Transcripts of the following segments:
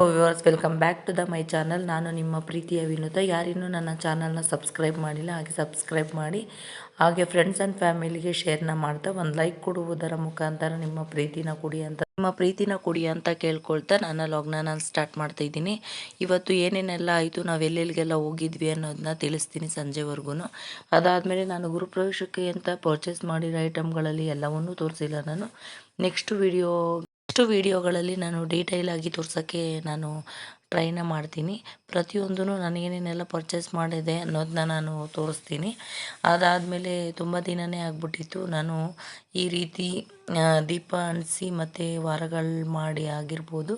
Viewers welcome back to the my channel ನಾನು ನಿಮ್ಮ ಪ್ರೀತಿಯ ವಿನೋದ. ಯಾರಿನ್ನೂ ನನ್ನ ಚಾನಲ್ನ ಸಬ್ಸ್ಕ್ರೈಬ್ ಮಾಡಿಲ್ಲ, ಹಾಗೆ ಸಬ್ಸ್ಕ್ರೈಬ್ ಮಾಡಿ. ಹಾಗೆ ಫ್ರೆಂಡ್ಸ್ ಆ್ಯಂಡ್ ಫ್ಯಾಮಿಲಿಗೆ ಶೇರ್ನ ಮಾಡ್ತಾ ಒಂದು ಲೈಕ್ ಕೊಡುವುದರ ಮುಖಾಂತರ ನಿಮ್ಮ ಪ್ರೀತಿನ ಕೊಡಿ ಅಂತ. ನಿಮ್ಮ ಪ್ರೀತಿನ ಕೊಡಿ ಅಂತ ಕೇಳ್ಕೊಳ್ತಾ ನನ್ನ ಲಾಗ್ನ ನಾನು ಸ್ಟಾರ್ಟ್ ಮಾಡ್ತಾ ಇದ್ದೀನಿ. ಇವತ್ತು ಏನೇನೆಲ್ಲ ಆಯಿತು, ನಾವು ಎಲ್ಲೆಲ್ಲಿಗೆಲ್ಲ ಹೋಗಿದ್ವಿ ಅನ್ನೋದನ್ನ ತಿಳಿಸ್ತೀನಿ ಸಂಜೆವರೆಗೂ ಅದಾದಮೇಲೆ ನಾನು ಗುರುಪ್ರವೇಶಕ್ಕೆ ಅಂತ ಪರ್ಚೇಸ್ ಮಾಡಿರೋ ಐಟಮ್ಗಳಲ್ಲಿ ಎಲ್ಲವನ್ನೂ ತೋರಿಸಿಲ್ಲ ನಾನು. ನೆಕ್ಸ್ಟ್ ವಿಡಿಯೋ ನೆಕ್ಸ್ಟ್ ವೀಡಿಯೋಗಳಲ್ಲಿ ನಾನು ಡೀಟೈಲಾಗಿ ತೋರ್ಸೋಕ್ಕೆ ನಾನು ಟ್ರೈನ ಮಾಡ್ತೀನಿ. ಪ್ರತಿಯೊಂದೂ ನಾನು ಪರ್ಚೇಸ್ ಮಾಡಿದೆ ಅನ್ನೋದನ್ನ ನಾನು ತೋರಿಸ್ತೀನಿ. ಅದಾದಮೇಲೆ ತುಂಬ ದಿನವೇ ಆಗ್ಬಿಟ್ಟಿತ್ತು. ನಾನು ಈ ರೀತಿ ದೀಪ ಅಂಟಿಸಿ ಮತ್ತು ವಾರಗಳು ಮಾಡಿ ಆಗಿರ್ಬೋದು.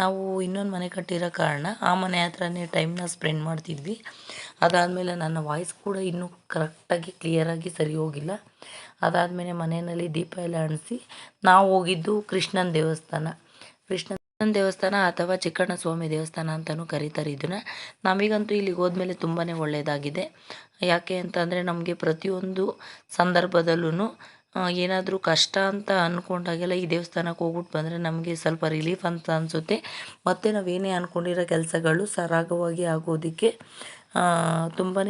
ನಾವು ಇನ್ನೊಂದು ಮನೆ ಕಟ್ಟಿರೋ ಕಾರಣ ಆ ಮನೆ ಹತ್ರನೇ ಟೈಮ್ನ ಸ್ಪೆಂಡ್ ಮಾಡ್ತಿದ್ವಿ. ಅದಾದಮೇಲೆ ನನ್ನ ವಾಯ್ಸ್ ಕೂಡ ಇನ್ನೂ ಕರೆಕ್ಟಾಗಿ ಕ್ಲಿಯರಾಗಿ ಸರಿ ಹೋಗಿಲ್ಲ. ಅದಾದಮೇಲೆ ಮನೆಯಲ್ಲಿ ದೀಪ ಎಲ್ಲ ಅಣಿಸಿ, ನಾವು ಹೋಗಿದ್ದು ಕೃಷ್ಣನ ದೇವಸ್ಥಾನ. ಕೃಷ್ಣನ ದೇವಸ್ಥಾನ ಅಥವಾ ಚಿಕ್ಕಣ್ಣ ಸ್ವಾಮಿ ದೇವಸ್ಥಾನ ಅಂತಲೂ ಕರೀತಾರೆ ಇದನ್ನು. ನಮಗಂತೂ ಇಲ್ಲಿಗೆ ಹೋದ್ಮೇಲೆ ತುಂಬಾ ಒಳ್ಳೆಯದಾಗಿದೆ ಯಾಕೆ ಅಂತಂದರೆ ನಮಗೆ ಪ್ರತಿಯೊಂದು ಸಂದರ್ಭದಲ್ಲೂ ಏನಾದರೂ ಕಷ್ಟ ಅಂತ ಅಂದ್ಕೊಂಡಾಗೆಲ್ಲ ಈ ದೇವಸ್ಥಾನಕ್ಕೆ ಹೋಗ್ಬಿಟ್ಟು ಬಂದರೆ ನಮಗೆ ಸ್ವಲ್ಪ ರಿಲೀಫ್ ಅಂತ ಅನಿಸುತ್ತೆ. ಮತ್ತು ನಾವೇನೇ ಅಂದ್ಕೊಂಡಿರೋ ಕೆಲಸಗಳು ಸರಾಗವಾಗಿ ಆಗೋದಕ್ಕೆ ತುಂಬಾ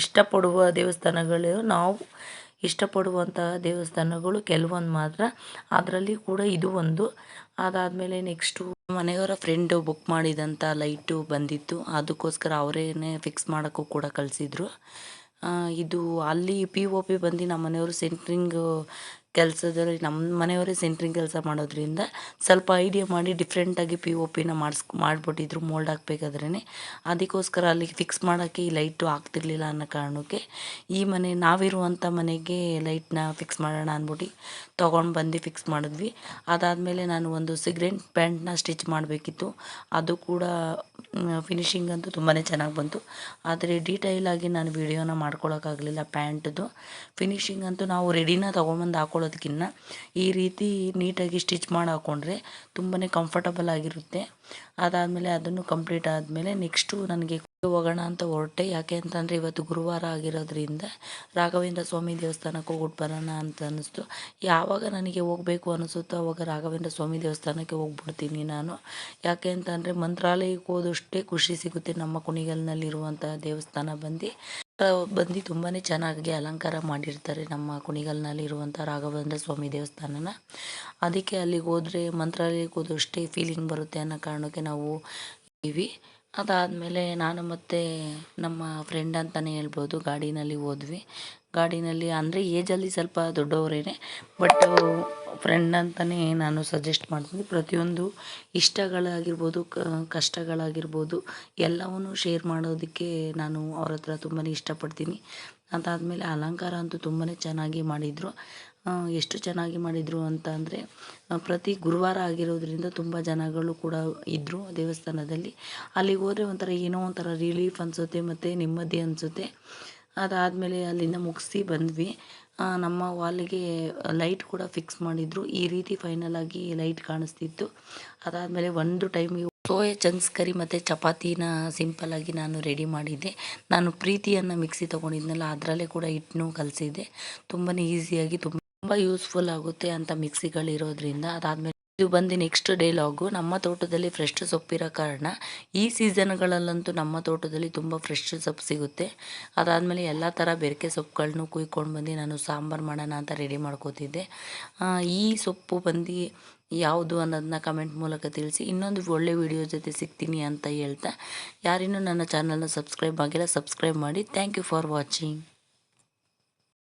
ಇಷ್ಟಪಡುವ ದೇವಸ್ಥಾನಗಳು, ನಾವು ಇಷ್ಟಪಡುವಂತಹ ದೇವಸ್ಥಾನಗಳು ಕೆಲವೊಂದು ಮಾತ್ರ. ಅದರಲ್ಲಿ ಕೂಡ ಇದು ಒಂದು. ಅದಾದಮೇಲೆ ನೆಕ್ಸ್ಟು ಮನೆಯವರ ಫ್ರೆಂಡು ಬುಕ್ ಮಾಡಿದಂಥ ಲೈಟು ಬಂದಿತ್ತು. ಅದಕ್ಕೋಸ್ಕರ ಅವರೇನೆ ಫಿಕ್ಸ್ ಮಾಡೋಕ್ಕೂ ಕೂಡ ಕಳಿಸಿದ್ರು. ಇದು ಅಲ್ಲಿ ಪಿ ಓ ಪಿ ಬಂದು ನಮ್ಮ ಮನೆಯವರು ಸೆಂಟ್ರಿಂಗು ಕೆಲಸದಲ್ಲಿ ನಮ್ಮ ಮನೆಯವರೇ ಸೆಂಟ್ರಿಂಗ್ ಕೆಲಸ ಮಾಡೋದ್ರಿಂದ ಸ್ವಲ್ಪ ಐಡಿಯಾ ಮಾಡಿ ಡಿಫ್ರೆಂಟಾಗಿ ಪಿ ಒ ಪಿನ ಮಾಡಿಸ್, ಮಾಡಿಬಿಟ್ಟಿದ್ರು ಮೋಲ್ಡ್ ಹಾಕ್ಬೇಕಾದ್ರೇ ಅದಕ್ಕೋಸ್ಕರ ಅಲ್ಲಿಗೆ ಫಿಕ್ಸ್ ಮಾಡೋಕ್ಕೆ ಈ ಲೈಟು ಆಗ್ತಿರ್ಲಿಲ್ಲ ಅನ್ನೋ ಕಾರಣಕ್ಕೆ ಈ ಮನೆ, ನಾವಿರುವಂಥ ಮನೆಗೆ ಲೈಟ್ನ ಫಿಕ್ಸ್ ಮಾಡೋಣ ಅಂದ್ಬಿಟ್ಟು ತೊಗೊಂಡು ಬಂದು ಫಿಕ್ಸ್ ಮಾಡಿದ್ವಿ. ಅದಾದಮೇಲೆ ನಾನು ಒಂದು ಸಿಗ್ರೆಂಟ್ ಪ್ಯಾಂಟ್ನ ಸ್ಟಿಚ್ ಮಾಡಬೇಕಿತ್ತು. ಅದು ಕೂಡ ಫಿನಿಶಿಂಗ್ ಅಂತೂ ತುಂಬಾ ಚೆನ್ನಾಗಿ ಬಂತು. ಆದರೆ ಡೀಟೈಲಾಗಿ ನಾನು ವಿಡಿಯೋನ ಮಾಡ್ಕೊಳ್ಳೋಕ್ಕಾಗಲಿಲ್ಲ ಪ್ಯಾಂಟ್ದು ಫಿನಿಶಿಂಗ್ ಅಂತೂ ನಾವು ರೆಡಿನ ತೊಗೊಂಬಂದು ಹಾಕೊಳ್ಳೋದಕ್ಕಿಂತ ಈ ರೀತಿ ನೀಟಾಗಿ ಸ್ಟಿಚ್ ಮಾಡಿ ಹಾಕ್ಕೊಂಡ್ರೆ ತುಂಬಾ ಕಂಫರ್ಟಬಲ್ ಆಗಿರುತ್ತೆ. ಅದಾದಮೇಲೆ ಅದನ್ನು ಕಂಪ್ಲೀಟ್ ಆದಮೇಲೆ ನೆಕ್ಸ್ಟು ನನಗೆ ಹೋಗೋಣ ಅಂತ ಹೊರಟೆ. ಯಾಕೆ ಅಂತಂದರೆ ಇವತ್ತು ಗುರುವಾರ ಆಗಿರೋದ್ರಿಂದ ರಾಘವೇಂದ್ರ ಸ್ವಾಮಿ ದೇವಸ್ಥಾನಕ್ಕೆ ಹೋಗ್ಬಿಟ್ಟು ಬರೋಣ ಅಂತ ಅನ್ನಿಸ್ತು. ಯಾವಾಗ ನನಗೆ ಹೋಗಬೇಕು ಅನಿಸುತ್ತೋ ಅವಾಗ ರಾಘವೇಂದ್ರ ಸ್ವಾಮಿ ದೇವಸ್ಥಾನಕ್ಕೆ ಹೋಗ್ಬಿಡ್ತೀನಿ ನಾನು. ಯಾಕೆ ಅಂತಂದರೆ ಮಂತ್ರಾಲಯಕ್ಕೆ ಹೋದಷ್ಟೇ ಖುಷಿ ಸಿಗುತ್ತೆ ನಮ್ಮ ಕುಣಿಗಲ್ನಲ್ಲಿರುವಂಥ ದೇವಸ್ಥಾನ ಬಂದು. ಬಂದು ತುಂಬಾ ಚೆನ್ನಾಗಿ ಅಲಂಕಾರ ಮಾಡಿರ್ತಾರೆ ನಮ್ಮ ಕುಣಿಗಲ್ನಲ್ಲಿ ಇರುವಂಥ ರಾಘವೇಂದ್ರ ಸ್ವಾಮಿ ದೇವಸ್ಥಾನನ. ಅದಕ್ಕೆ ಅಲ್ಲಿಗೆ ಹೋದರೆ ಮಂತ್ರಾಲಯಕ್ಕೆ ಹೋದಷ್ಟೇ ಫೀಲಿಂಗ್ ಬರುತ್ತೆ ಅನ್ನೋ ಕಾರಣಕ್ಕೆ ನಾವು ಇದ್ದೀವಿ. ಅದಾದಮೇಲೆ ನಾನು ಮತ್ತು ನಮ್ಮ ಫ್ರೆಂಡ್ ಅಂತಲೇ ಹೇಳ್ಬೋದು, ಗಾಡಿನಲ್ಲಿ ಹೋದ್ವಿ. ಗಾಡಿನಲ್ಲಿ ಅಂದರೆ ಏಜಲ್ಲಿ ಸ್ವಲ್ಪ ದೊಡ್ಡವರೇನೆ ಬಟ್ ಫ್ರೆಂಡ್ ಅಂತಲೇ ನಾನು ಸಜೆಸ್ಟ್ ಮಾಡ್ತೀನಿ. ಪ್ರತಿಯೊಂದು ಇಷ್ಟಗಳಾಗಿರ್ಬೋದು ಕಷ್ಟಗಳಾಗಿರ್ಬೋದು, ಎಲ್ಲವನ್ನೂ ಶೇರ್ ಮಾಡೋದಕ್ಕೆ ನಾನು ಅವ್ರ ಹತ್ರ ತುಂಬಾ ಇಷ್ಟಪಡ್ತೀನಿ. ಅದಾದಮೇಲೆ ಅಲಂಕಾರ ಅಂತೂ ತುಂಬಾ ಚೆನ್ನಾಗಿ ಮಾಡಿದರು. ಎಷ್ಟು ಚೆನ್ನಾಗಿ ಮಾಡಿದರು ಅಂತ ಅಂದರೆ ಪ್ರತಿ ಗುರುವಾರ ಆಗಿರೋದ್ರಿಂದ ತುಂಬ ಜನಗಳು ಕೂಡ ಇದ್ದರು ದೇವಸ್ಥಾನದಲ್ಲಿ. ಅಲ್ಲಿಗೆ ಹೋದರೆ ಒಂಥರ ಏನೋ ಒಂಥರ ರಿಲೀಫ್ ಅನಿಸುತ್ತೆ, ಮತ್ತು ನೆಮ್ಮದಿ ಅನಿಸುತ್ತೆ. ಅದಾದಮೇಲೆ ಅಲ್ಲಿಂದ ಮುಗಿಸಿ ಬಂದ್ವಿ. ನಮ್ಮ ವಾಲಿಗೆ ಲೈಟ್ ಕೂಡ ಫಿಕ್ಸ್ ಮಾಡಿದರು. ಈ ರೀತಿ ಫೈನಲ್ ಆಗಿ ಲೈಟ್ ಕಾಣಿಸ್ತಿತ್ತು. ಅದಾದಮೇಲೆ ಒಂದು ಟೈಮ್ ಸೋಯಾ ಚಂಕ್ಸ್ ಕರಿ ಮತ್ತು ಚಪಾತಿನ ಸಿಂಪಲ್ಲಾಗಿ ನಾನು ರೆಡಿ ಮಾಡಿದ್ದೆ. ನಾನು ಪ್ರೀತಿಯನ್ನು ಮಿಕ್ಸಿ ತೊಗೊಂಡಿದ್ನಲ್ಲ, ಅದರಲ್ಲೇ ಕೂಡ ಹಿಟ್ಟನ್ನು ಕಲಸಿದ್ದೆ. ತುಂಬಾ ಈಸಿಯಾಗಿ ತುಂಬ ಯೂಸ್ಫುಲ್ ಆಗುತ್ತೆ ಅಂತ ಮಿಕ್ಸಿಗಳಿರೋದ್ರಿಂದ ಅದಾದಮೇಲೆ ಇದು ಬಂದು ನೆಕ್ಸ್ಟ್ ಡೇ ಲಾಗು ನಮ್ಮ ತೋಟದಲ್ಲಿ ಫ್ರೆಶ್ ಸೊಪ್ಪಿರೋ ಕಾರಣ ಈ ಸೀಸನ್ಗಳಲ್ಲಂತೂ ನಮ್ಮ ತೋಟದಲ್ಲಿ ತುಂಬ ಫ್ರೆಶ್ ಸೊಪ್ಪು ಸಿಗುತ್ತೆ. ಅದಾದಮೇಲೆ ಎಲ್ಲ ಥರ ಬೆರಕೆ ಸೊಪ್ಪುಗಳನ್ನು ಕುಯ್ಕೊಂಡು ಬಂದು ನಾನು ಸಾಂಬಾರು ಮಾಡೋಣ ಅಂತ ರೆಡಿ ಮಾಡ್ಕೋತಿದ್ದೆ. ಈ ಸೊಪ್ಪು ಬಂದು ಯಾವುದು ಅನ್ನೋದನ್ನ ಕಮೆಂಟ್ ಮೂಲಕ ತಿಳಿಸಿ, ಇನ್ನೊಂದು ಒಳ್ಳೆ ವಿಡಿಯೋ ಜೊತೆ ಸಿಗ್ತೀನಿ ಅಂತ ಹೇಳ್ತಾ, ಯಾರಿನ್ನೂ ನನ್ನ ಚಾನಲ್ನ ಸಬ್ಸ್ಕ್ರೈಬ್ ಆಗಿಲ್ಲ ಸಬ್ಸ್ಕ್ರೈಬ್ ಮಾಡಿ. Thank you for watching